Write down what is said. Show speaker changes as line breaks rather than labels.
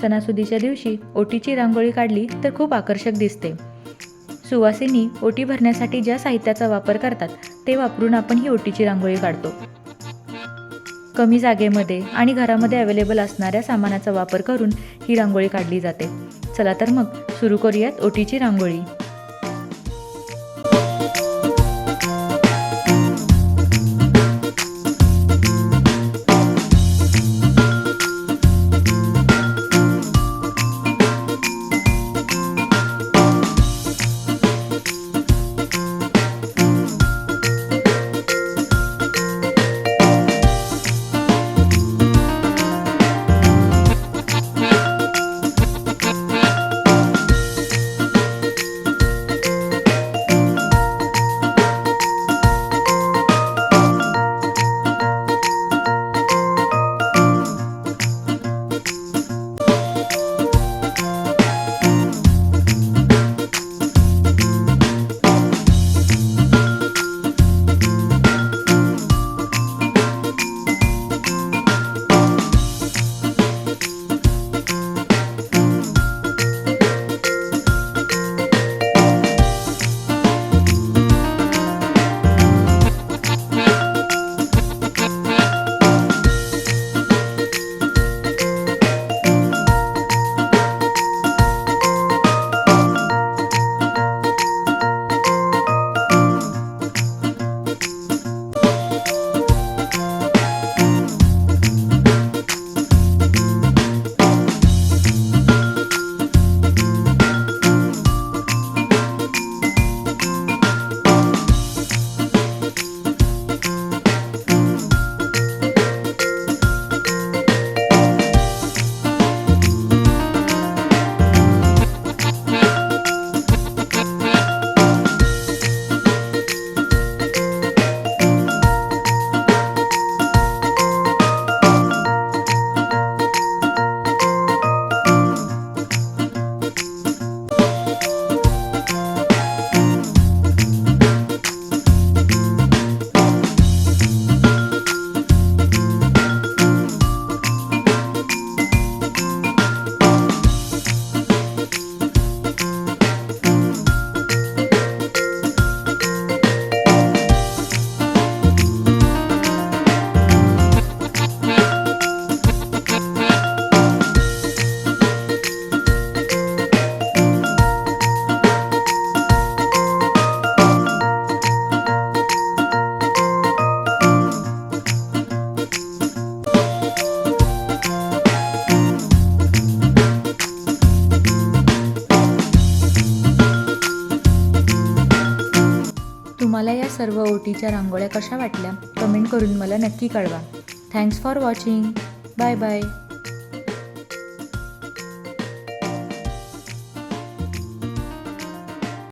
सणासुदीच्या दिवशी ओटीची रांगोळी काढली तर खूप आकर्षक दिसते. सुवासिनी ओटी भरण्यासाठी ज्या साहित्याचा वापर करतात ते वापरून आपण ही ओटीची रांगोळी काढतो. कमी जागेमध्ये आणि घरामध्ये अवेलेबल असणाऱ्या सामानाचा वापर करून ही रांगोळी काढली जाते. चला तर मग सुरू करूयात ओटीची रांगोळी. तुम्हाला या सर्व ओटीच्या रांगोळ्या कशा वाटल्या? कमेंट करून मला नक्की कळवा. Thanks for watching bye bye